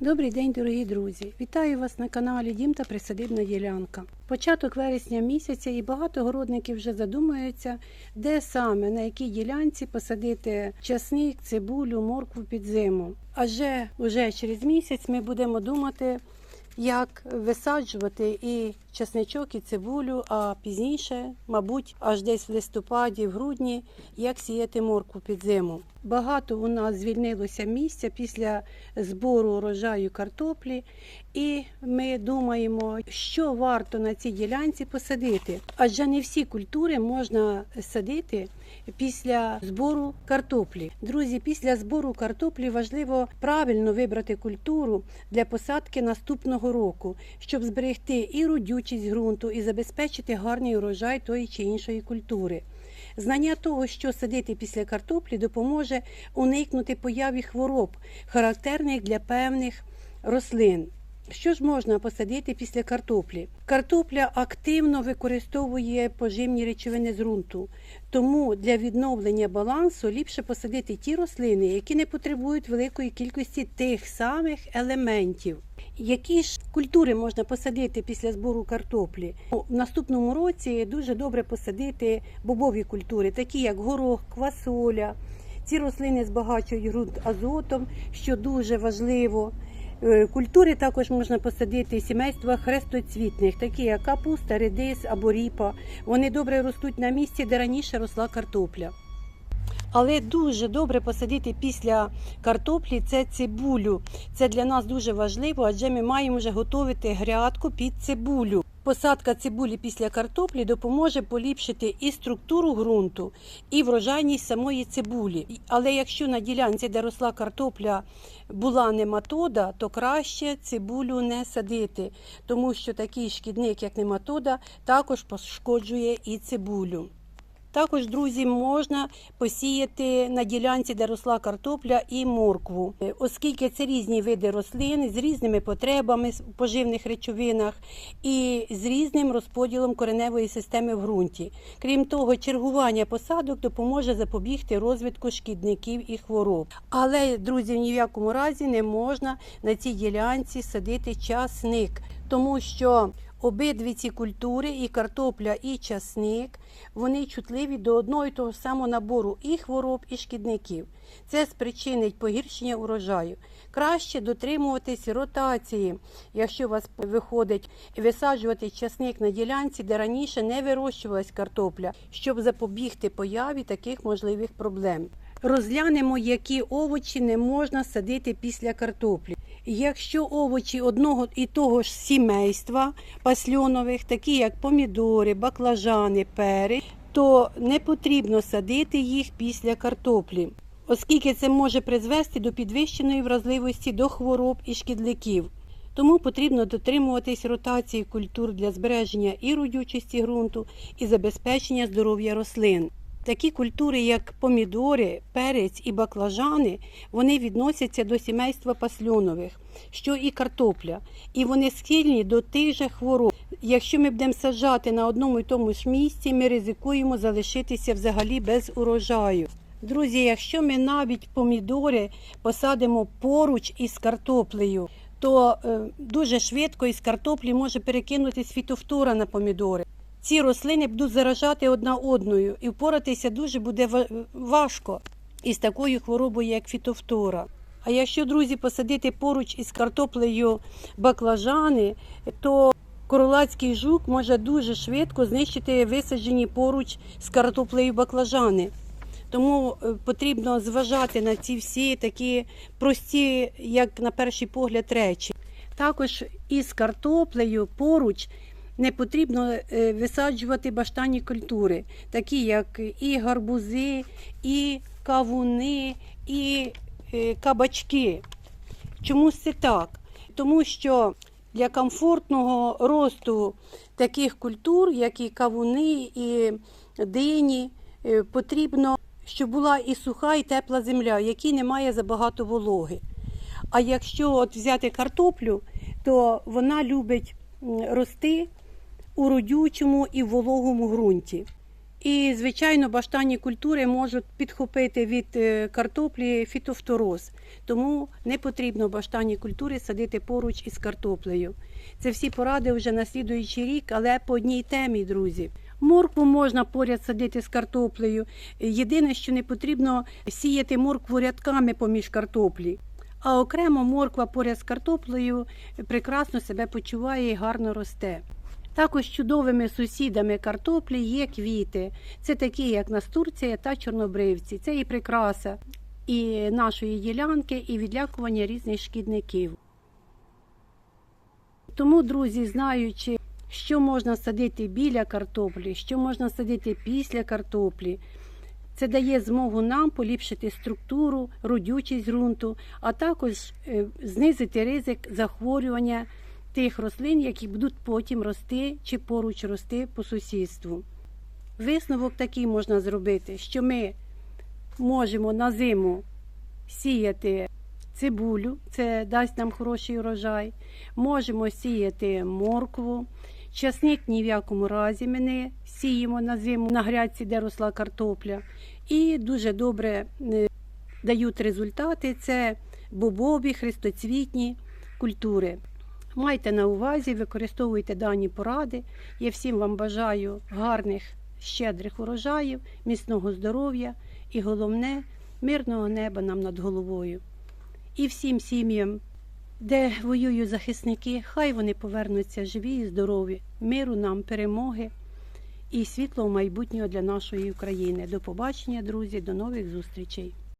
Добрий день, дорогі друзі! Вітаю вас на каналі Дім та Присадибна ділянка. Початок вересня місяця і багато городників вже задумуються, де саме на якій ділянці посадити часник, цибулю, моркву під зиму. Адже уже через місяць ми будемо думати, як висаджувати і часничок, і цибулю, а пізніше, мабуть, аж десь в листопаді, в грудні, як сіяти моркву під зиму. Багато у нас звільнилося місця після збору урожаю картоплі, і ми думаємо, що варто на цій ділянці посадити. Адже не всі культури можна садити після збору картоплі. Друзі, після збору картоплі важливо правильно вибрати культуру для посадки наступного року, щоб зберегти і родючість ґрунту, і забезпечити гарний урожай тої чи іншої культури. Знання того, що садити після картоплі, допоможе уникнути появи хвороб, характерних для певних рослин. Що ж можна посадити після картоплі? Картопля активно використовує поживні речовини з ґрунту, тому для відновлення балансу ліпше посадити ті рослини, які не потребують великої кількості тих самих елементів. Які ж культури можна посадити після збору картоплі? У наступному році дуже добре посадити бобові культури, такі як горох, квасоля. Ці рослини збагачують ґрунт азотом, що дуже важливо. Е, Культури також можна посадити сімейства хрестоцвітних, такі як капуста, редис або ріпа. Вони добре ростуть на місці, де раніше росла картопля. Але дуже добре посадити після картоплі це цибулю. Це для нас дуже важливо, адже ми маємо вже готувати грядку під цибулю. Посадка цибулі після картоплі допоможе поліпшити і структуру ґрунту, і врожайність самої цибулі. Але якщо на ділянці, де росла картопля, була нематода, то краще цибулю не садити, тому що такий шкідник, як нематода, також пошкоджує і цибулю. Також, друзі, можна посіяти на ділянці, де росла картопля, і моркву, Е, оскільки це різні види рослин з різними потребами в поживних речовинах і з різним розподілом кореневої системи в ґрунті. Крім того, чергування посадок допоможе запобігти розвитку шкідників і хвороб. Але, друзі, ні в якому разі не можна на цій ділянці садити часник, тому що Обидві ці культури, і картопля, і часник, вони чутливі до одного і того самого набору і хвороб, і шкідників. Це спричинить погіршення урожаю. Краще дотримуватись ротації, якщо у вас виходить висаджувати часник на ділянці, де раніше не вирощувалась картопля, щоб запобігти появі таких можливих проблем. Розглянемо, які овочі не можна садити після картоплі. Якщо овочі одного і того ж сімейства пасльонових, такі як помідори, баклажани, пери, то не потрібно садити їх після картоплі, оскільки це може призвести до підвищеної вразливості до хвороб і шкідників. Тому потрібно дотримуватись ротації культур для збереження і родючості ґрунту, і забезпечення здоров'я рослин. Такі культури, як помідори, перець і баклажани, вони відносяться до сімейства пасльонових, що і картопля, і вони схильні до тих же хвороб. Якщо ми будемо саджати на одному і тому ж місці, ми ризикуємо залишитися взагалі без урожаю. Друзі, якщо ми навіть помідори посадимо поруч із картоплею, то е, дуже швидко із картоплі може перекинутися фітофтора на помідори. Ці рослини будуть заражати одна одною, і впоратися дуже буде важко із такою хворобою, як фітофтора. А якщо, друзі, посадити поруч із картоплею баклажани, то королацький жук може дуже швидко знищити висаджені поруч з картоплею баклажани. Тому е, потрібно зважати на ці всі такі прості, як на перший погляд, речі. Також із картоплею поруч не потрібно е, висаджувати баштанні культури, такі як і гарбузи, і кавуни, і е, кабачки. Чому це так? Тому що для комфортного росту таких культур, як і кавуни, і дині, е, потрібно, щоб була і суха, і тепла земля, якій немає забагато вологи. А якщо от взяти картоплю, то вона любить рости у родючому і вологому ґрунті. І, звичайно, баштанні культури можуть підхопити від е, картоплі фітофтороз. Тому не потрібно баштанні культури садити поруч із картоплею. Це всі поради вже на слідуючий рік, але по одній темі, друзі. Моркву можна поряд садити з картоплею. Єдине, що не потрібно сіяти моркву рядками поміж картоплі. А окремо морква поряд з картоплею прекрасно себе почуває і гарно росте. Також чудовими сусідами картоплі є квіти. Це такі, як настурція та чорнобривці. Це і прикраса і нашої ділянки, і відлякування різних шкідників. Тому, друзі, знаючи, що можна садити біля картоплі, що можна садити після картоплі, це дає змогу нам поліпшити структуру, родючість ґрунту, а також е, знизити ризик захворювання тих рослин, які будуть потім рости чи поруч рости по сусідству. Висновок такий можна зробити, що ми можемо на зиму сіяти цибулю, це дасть нам хороший урожай. Можемо сіяти моркву. Часник ні в якому разі ми не сіємо на зиму на грядці, де росла картопля. І дуже добре е, дають результати. Це бобові, хрестоцвітні культури. Майте на увазі, використовуйте дані поради. Я всім вам бажаю гарних, щедрих урожаїв, міцного здоров'я і головне мирного неба нам над головою. І всім сім'ям, де воюють захисники, хай вони повернуться живі і здорові, миру нам, перемоги і світлого майбутнього для нашої України. До побачення, друзі, до нових зустрічей.